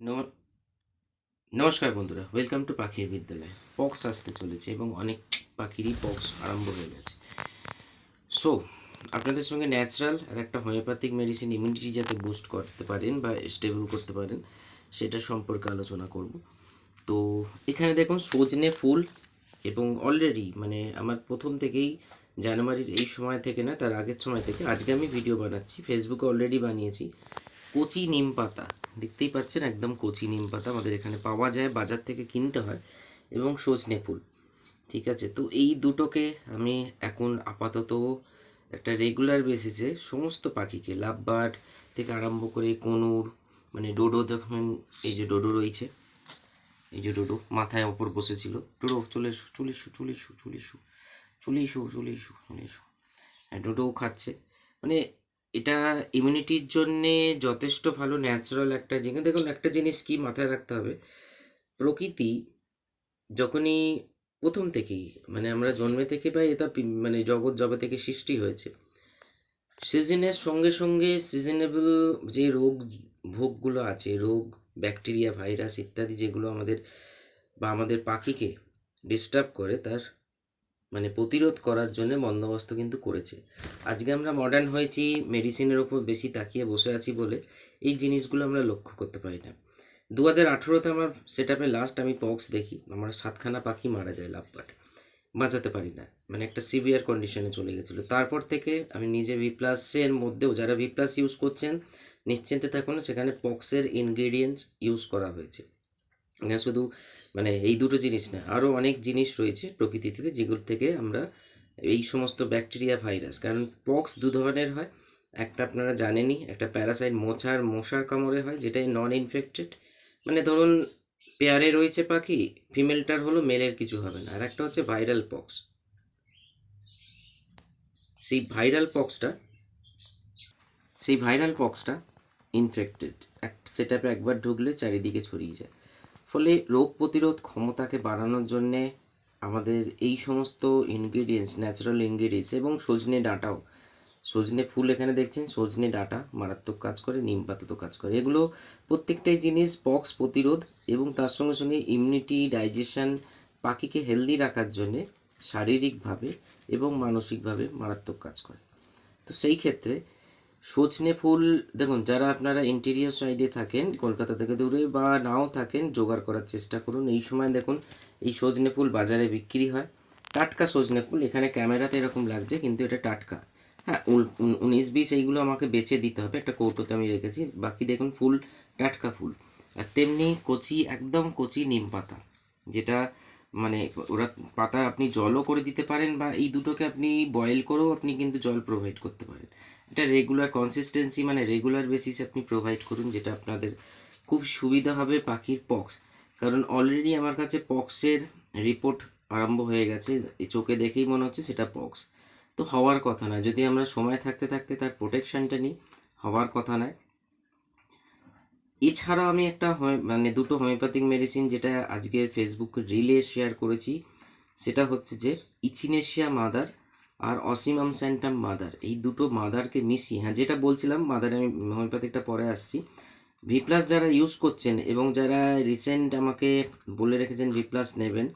নম- নমস্কার বন্ধুরা ওয়েলকাম টু পাখির বিদ্যালয়। পক্স আসতে চলেছে এবং অনেক পাখিরই পক্স আরম্ভ হয়ে গেছে। সো আপনাদের সঙ্গে ন্যাচারাল আর একটা হোমিওপ্যাথিক মেডিসিন ইমিউনিটি যাতে বুস্ট করতে পারেন বা স্টেবল করতে পারেন, সেটা সম্পর্কে আলোচনা করব। তো, এখানে দেখুন, সজনে ফুল এবং অলরেডি মানে আমার প্রথম থেকেই জানুয়ারির এই সময় থেকে না, তার আগের সময় থেকে আজকে আমি ভিডিও বানাচ্ছি। ফেসবুকে অলরেডি বানিয়েছি কচি নিম পাতা। দেখতেই পাচ্ছেন, একদম কচি নিম পাতা আমাদের এখানে পাওয়া যায়, বাজার থেকে কিনতে হয়, এবং সজনে ফুল। ঠিক আছে, তো এই দুটোকে আমি এখন আপাতত একটা রেগুলার বেসিসে সমস্ত পাখিকে লাভ বার্ড থেকে আরম্ভ করে কোনুর মানে ডোডো যখন, এই যে ডোডো রয়েছে, এই যে ডোডো মাথায় ওপর বসেছিল, ডোডো চলে এসো চলে এসো চলে এসো চলে এসো চলে এসো চলে এসো চলে এসো। হ্যাঁ ডোডোও খাচ্ছে মানে এটা ইমিউনিটির জন্যে যথেষ্ট ভালো ন্যাচারাল একটা জিনিস। দেখুন, একটা জিনিস কি মাথায় রাখতে হবে? প্রকৃতি যখনই প্রথম থেকেই মানে আমরা জন্মে থেকে পাই এটা মানে জগৎ জবে থেকে সৃষ্টি হয়েছে সিজনের সঙ্গে সঙ্গে সিজনেবল যে রোগ ভোগগুলো আছে, রোগ ব্যাকটেরিয়া ভাইরাস ইত্যাদি যেগুলো আমাদের বা আমাদের পাখিকে ডিস্টার্ব করে, তার মানে প্রতিরোধ করার জন্য বন্দোবস্ত কিন্তু করেছে। আজকে আমরা মডার্ন হয়েছি মেডিসিনের ওপর বেশি তাকিয়ে বসে আছি বলে এই জিনিসগুলো আমরা লক্ষ্য করতে পারি না। দু হাজার আঠেরোতে আমার সেট আপে লাস্ট আমি পক্স দেখি, আমার সাতখানা পাখি মারা যায় লাভবাট। বাঁচাতে পারি না মানে একটা সিভিয়ার কন্ডিশনে চলে গেছিল। তারপর থেকে আমি নিজে ভি প্লাসের মধ্যেও যারা ভি প্লাস ইউজ করছেন, নিশ্চিন্তে থাকুন, সেখানে পক্সের ইনগ্রিডিয়েন্টস ইউজ করা হয়েছে। না শুধু মানে এই দুটো জিনিস না আরও অনেক জিনিস রয়েছে প্রকৃতিতে যেগুলো থেকে আমরা এই সমস্ত ব্যাকটেরিয়া, ভাইরাস। কারণ পক্স দু ধরনের হয়, একটা আপনারা জানেনই, একটা প্যারাসাইট মোছার, মশার কামড়ে হয়, যেটাই নন ইনফেক্টেড মানে ধরুন, পেয়ারে রয়েছে পাখি, ফিমেলটার হলো, মেলের কিছু হবে না। আর একটা হচ্ছে ভাইরাল পক্স। সেই ভাইরাল পক্সটা, সেই ভাইরাল পক্সটা ইনফেক্টেড এক সেট আপে একবার ঢুকলে চারিদিকে ছড়িয়ে যায়। ফলে রোগ প্রতিরোধ ক্ষমতাকে বাড়ানোর জন্যে আমাদের এই সমস্ত ইনগ্রিডিয়েন্টস ন্যাচারাল ইনগ্রিডিয়েন্টস এবং সজনে ডাঁটাও। সজনে ফুল এখানে দেখছেন, সজনে ডাঁটা মারাত্মক কাজ করে, নিম পাতা তো কাজ করে। এগুলো প্রত্যেকটাই জিনিস পক্স প্রতিরোধ এবং তার সঙ্গে সঙ্গে ইমিউনিটি ডাইজেশন পাখিকে হেলদি রাখার জন্যে শারীরিকভাবে এবং মানসিকভাবে মারাত্মক কাজ করে। তো সেই ক্ষেত্রে সজনে ফুল, দেখুন, যারা আপনারা ইন্টেরিয়ার সাইডে থাকেন, কলকাতা থেকে দূরে বা নাও থাকেন, জোগাড় করার চেষ্টা করুন। এই সময় দেখুন, এই সজনে ফুল বাজারে বিক্রি হয়। টাটকা সজনে ফুল, এখানে ক্যামেরাতে এরকম লাগছে, কিন্তু এটা টাটকা। হ্যাঁ উনিশ বিশ এইগুলো আমাকে বেছে দিতে হবে, একটা কৌটোতে আমি রেখেছি। বাকি দেখুন, ফুল, টাটকা ফুল। আর তেমনি কচি, একদম কচি নিম পাতা, যেটা মানে ওরা পাতা আপনি জলও করে দিতে পারেন বা এই দুটোকে আপনি বয়েল করেও আপনি কিন্তু জল প্রোভাইড করতে পারেন। এটা রেগুলার কনসিস্টেন্সি মানে রেগুলার বেসিসে আপনি প্রোভাইড করুন, যেটা আপনাদের খুব সুবিধা হবে পাখির পক্স কারণ অলরেডি আমার কাছে পক্সের রিপোর্ট আরম্ভ হয়ে গেছে চোখে দেখেই মনে হচ্ছে সেটা পক্স তো হওয়ার কথা না যদি আমরা সময় থাকতে থাকতে তার প্রোটেকশনটা নিই, হওয়ার কথা নয়। এছাড়া আমি একটা মানে দুটো হোমিওপ্যাথিক মেডিসিন যেটা আজকের ফেসবুক রিলে শেয়ার করেছি, সেটা হচ্ছে যে ইচিনেশিয়া মাদার আর অসিমাম স্যান্টাম মাদার, এই দুটো মাদারকে মিশিয়ে হ্যাঁ যেটা বলছিলাম, মাদার আমি হোমিওপ্যাথিকটা পরে আসছি ভি প্লাস যারা ইউজ করছেন এবং যারা রিসেন্ট আমাকে বলে রেখেছেন ভি প্লাস নেবেন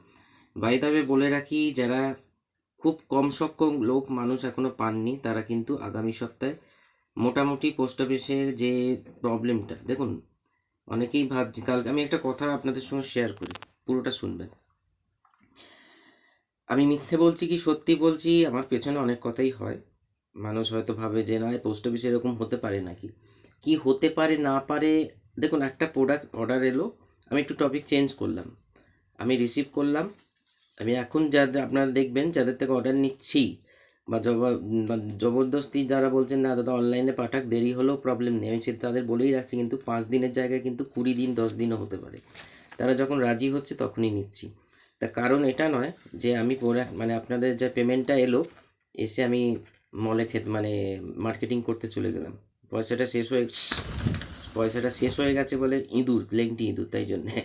বাইদাবে বলে রাখি, যারা খুব কম সংখ্যক লোক মানুষ এখনও পাননি, তারা কিন্তু আগামী সপ্তাহে মোটামুটি পোস্ট অফিসের যে প্রবলেমটা দেখুন, অনেকেই ভাবছি, কালকে আমি একটা কথা আপনাদের সঙ্গে শেয়ার করি, পুরোটা শুনবেন। আমি মিথ্যে বলছি কি সত্যি বলছি? আমার পেছনে অনেক কথাই হয়। মানুষ হয়তো ভাবে যে নয় পোস্ট অফিসে এরকম হতে পারে নাকি? কি হতে পারে, না পারে? দেখুন, একটা প্রোডাক্ট অর্ডার এলো, আমি একটু টপিক চেঞ্জ করলাম। আমি রিসিভ করলাম। আমি এখন যাদের, আপনারা দেখবেন, যাদের থেকে অর্ডার নিচ্ছি, বা জবরদস্তি যারা বলছেন, না, দাদা অনলাইনে পাঠাক, দেরি হলেও প্রবলেম নেই। আমি সেটা তাদের বলেই রাখছি, কিন্তু পাঁচ দিনের জায়গায় কিন্তু কুড়ি দিন, দশ দিনও হতে পারে। তারা যখন রাজি হচ্ছে, তখনই নিচ্ছি। তা কারণ এটা নয় যে আমি প্রোডাক্ট মানে আপনাদের যে পেমেন্টটা এলো, এসে আমি মলে খেত মানে মার্কেটিং করতে চলে গেলাম। পয়সাটা শেষ হয়ে পয়সাটা শেষ হয়ে গেছে বলে ইঁদুর, লেংটি ইঁদুর, তাই জন্যে,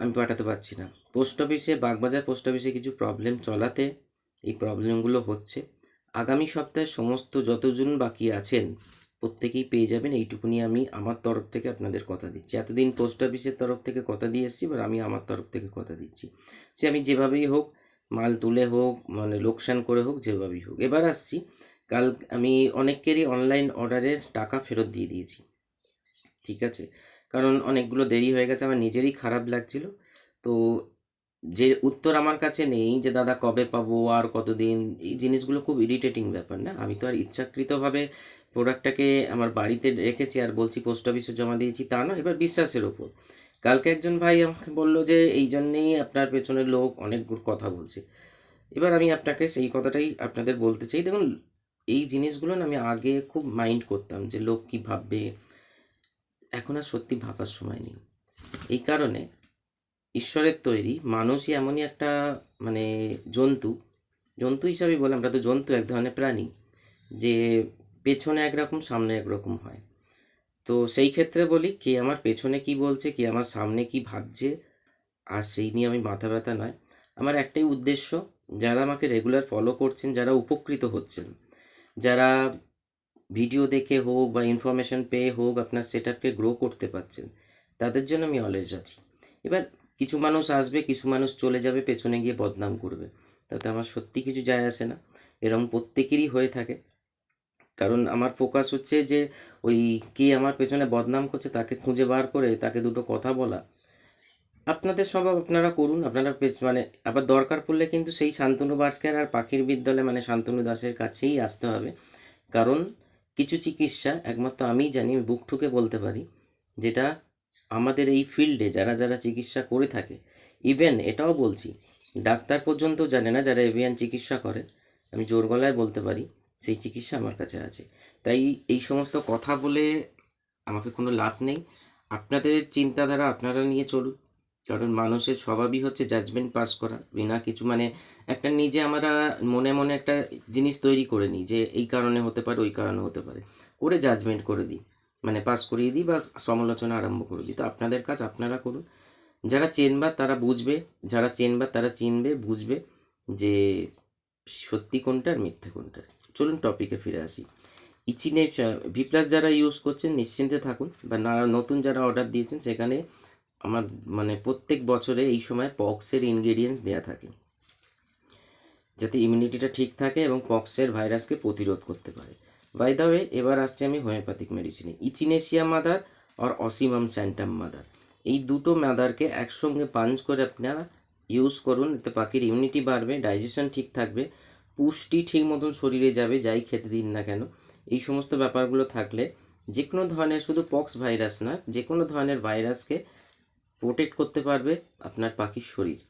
আমি পাঠাতে পারছি না। পোস্ট অফিসে, বাগবাজার পোস্ট অফিসে কিছু প্রবলেম চলাতে এই প্রবলেমগুলো হচ্ছে। আগামী সপ্তাহে সমস্ত যতজন বাকি আছেন প্রত্যেকেই পেয়ে যাবেন, এইটুকুনি আমি আমার তরফ থেকে আপনাদের কথা দিচ্ছি। এতদিন পোস্ট অফিসের তরফ থেকে কথা দিয়ে এসেছি এবার আমি আমার তরফ থেকে কথা দিচ্ছি। সে আমি যেভাবেই হোক, মাল তুলে হোক মানে লোকসান করে হোক, যেভাবেই হোক। এবার আসছি, কাল আমি অনেকেরই অনলাইন অর্ডারের টাকা ফেরত দিয়ে দিয়েছি। ঠিক আছে? কারণ অনেকগুলো দেরি হয়ে গেছে, আমার নিজেরই খারাপ লাগছিল। তো যে উত্তর আমার কাছে নেই যে, দাদা, কবে পাবো? আর কতদিন? এই জিনিসগুলো খুব ইরিটেটিং ব্যাপার না? আমি তো আর ইচ্ছাকৃতভাবে প্রোডাক্টটাকে আমার বাড়িতে রেখেছি আর বলছি, পোস্ট অফিসে জমা দিয়েছি। তা না, এবার বিশ্বাসের ওপর। কালকে একজন ভাই আমাকে বলল যে, এই জন্যেই আপনার পেছনের লোক অনেক কথা বলছে। এবার আমি আপনাকে সেই কথাটাই আপনাদের বলতে চাই। দেখুন, এই জিনিসগুলো না আমি আগে খুব মাইন্ড করতাম যে লোক কি ভাববে। এখন আর সত্যি ভাবার সময় নেই। এই কারণে ঈশ্বরের তৈরি মানুষই এমনই একটা মানে জন্তু। জন্তু হিসাবে বলে, আমরা তো জন্তু এক ধরনের প্রাণী যে পেছনে একরকম, সামনে একরকম হয়। তো সেই ক্ষেত্রে বলি, কে আমার পেছনে কি বলছে, কে আমার সামনে কি ভাবছে, আর সেই নিয়ে আমি মাথা ব্যথা নয়। আমার একটাই উদ্দেশ্য, যারা আমাকে রেগুলার ফলো করছেন, যারা উপকৃত হচ্ছেন, যারা ভিডিও দেখে হোক বা ইনফরমেশন পেয়ে হোক, আপনার সেট আপকে গ্রো করতে পারছেন, তাদের জন্য আমি অলওয়েজ আছি। এবার কিছু মানুষ আসবে, কিছু মানুষ চলে যাবে, পেছনে গিয়ে বদনাম করবে। তাতে আমার সত্যি কিছু যায় আসে না। এরকম প্রত্যেকেরই হয়ে থাকে। কারণ আমার ফোকাস হচ্ছে যে ওই কে আমার পেছনে বদনাম করছে, তাকে খুঁজে বার করে তাকে দুটো কথা বলা। আপনাদের স্বভাব আপনারা করুন, আপনারা মানে আবার দরকার পড়লে কিন্তু সেই শান্তনু বার্সকের আর পাখির বিদ্যালয় মানে শান্তনু দাসের কাছেই আসতে হবে। কারণ কিছু চিকিৎসা, একমাত্র আমিই জানি বুক ঠুকে বলতে পারি, যেটা আমাদের এই ফিল্ডে যারা যারা চিকিৎসা করে থাকে ইভেন এটাও বলছি, ডাক্তার পর্যন্ত জানে না যারা এভিয়ান চিকিৎসা করে, আমি জোর গলায় বলতে পারি সেই চিকিৎসা আমার কাছে আছে। তাই এই সমস্ত কথা বলে আমাকে কোনো লাভ নেই। আপনাদের চিন্তাধারা আপনারা নিয়ে চলুন। কারণ মানুষের স্বভাবই হচ্ছে জাজমেন্ট পাস করা। বিনা কিছু মানে একটা নিজে আমরা মনে মনে একটা জিনিস তৈরি করে নিই যে এই কারণে হতে পারে, ওই কারণে হতে পারে। করে জাজমেন্ট করে দিই। মানে পাস করিয়ে দিই বা সমালোচনা আরম্ভ করে দিই। তো আপনাদের কাজ আপনারা করুন। যারা চেনবার তারা বুঝবে। যারা চেনবার তারা চিনবে, বুঝবে যে সত্যি কোনটা আর মিথ্যে কোনটা। চলুন টপিকে ফিরে আসি। ইচিনে ভি প্লাস যারা ইউজ করছেন, নিশ্চিন্তে থাকুন। বা না, নতুন যারা অর্ডার দিয়েছেন, সেখানে আমার মানে প্রত্যেক বছরে এই সময় পক্সের ইনগ্রেডিয়েন্টস দেওয়া থাকে। যাতে ইমিউনিটিটা ঠিক থাকে এবং পক্সের ভাইরাসকে প্রতিরোধ করতে পারে। বাই দ্য ওয়ে এবার আসছে আমি হোমিওপ্যাথিক মেডিসিনে ইচিনেশিয়া মাদার আর অসিমাম স্যান্টাম মাদার এই দুটো মাদারকে একসঙ্গে পাঞ্চ করে আপনারা ইউজ করুন, এতে পাখির ইমিউনিটি বাড়বে ডাইজেশন ঠিক থাকবে। পুষ্টি ঠিক মতন শরীরে যাবে, যাই খেতে দিন না কেন। এই সমস্ত ব্যাপারগুলো থাকলে যে কোনো ধরনের শুধু পক্স ভাইরাস না যে কোনো ধরনের ভাইরাসকে প্রোটেক্ট করতে পারবে আপনার পাখির শরীর,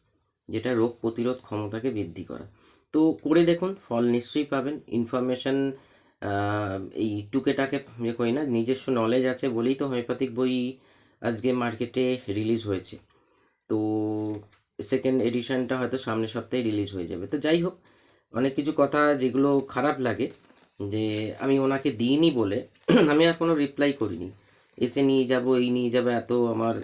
যেটা রোগ প্রতিরোধ ক্ষমতাকে বৃদ্ধি করা। তো করে দেখুন, ফল নিশ্চয়ই পাবেন। ইনফরমেশন এই টুকেটাকে ইয়ে করি না, নিজস্ব নলেজ আছে বলেই তো হোমিওপ্যাথিক বই আজকে মার্কেটে রিলিজ হয়েছে। তো সেকেন্ড এডিশনটা হয়তো সামনের সপ্তাহে রিলিজ হয়ে যাবে। তো যাই হোক অনেক কিছু কথা যেগুলো খারাপ লাগে, যে আমি ওনাকে দিইনি বলে আমি আর কোনো রিপ্লাই করিনি। এসে নিয়ে যাব, এই নিয়ে যাবে, এত আমার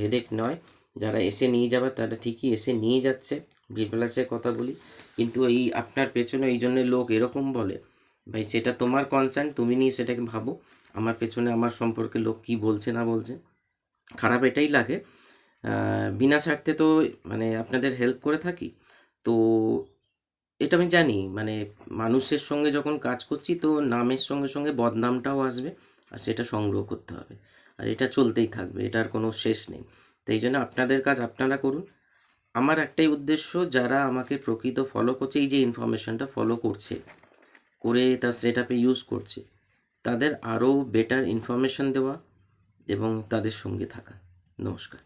হেডেক নয়। যারা এসে নিয়ে যাবে, তারা ঠিকই এসে নিয়ে যাচ্ছে ভিপ্লাসের কথা বলি। কিন্তু এই আপনার পেছনে, এই জন্য লোক এরকম বলে, ভাই, সেটা তোমার কনসার্ন তুমি নিয়ে সেটাকে ভাবো। আমার পেছনে, আমার সম্পর্কে লোক কি বলছে, না বলছে? খারাপ এটাই লাগে। বিনা স্বার্থে তো মানে আপনাদের হেল্প করে থাকি। তো এটা আমি জানি মানে মানুষের সঙ্গে যখন কাজ করছি তো নামের সঙ্গে সঙ্গে বদনামটাও আসবে আর সেটা সংগ্রহ করতে হবে। আর এটা চলতেই থাকবে, এটার কোনো শেষ নেই। তাই জন্য আপনাদের কাজ আপনারা করুন। আমার একটাই উদ্দেশ্য, যারা আমাকে প্রকৃত ফলো করছে, এই যে ইনফরমেশনটা ফলো করছে, করে তার সেট আপে ইউজ করছে, তাদের আরও বেটার ইনফরমেশন দেওয়া এবং তাদের সঙ্গে থাকা। নমস্কার।